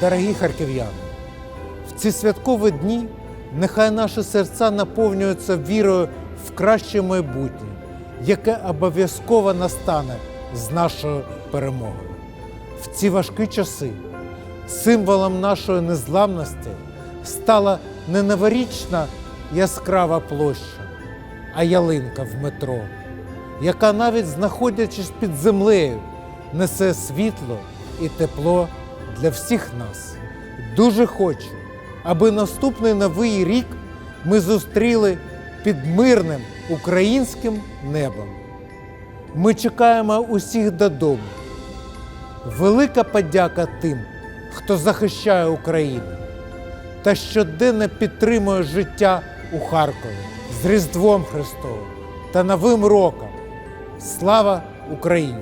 Дорогі харків'яни, в ці святкові дні нехай наші серця наповнюються вірою в краще майбутнє, яке обов'язково настане з нашою перемогою. В ці важкі часи символом нашої незламності стала не новорічна яскрава площа, а ялинка в метро яка навіть знаходячись під землею, несе світло і тепло для всіх нас. Дуже хочу, аби наступний новий рік ми зустріли під мирним українським небом. Ми чекаємо усіх додому. Велика подяка тим, хто захищає Україну та щоденно підтримує життя у Харкові з Різдвом Христовим та Новим роком. Слава Україні!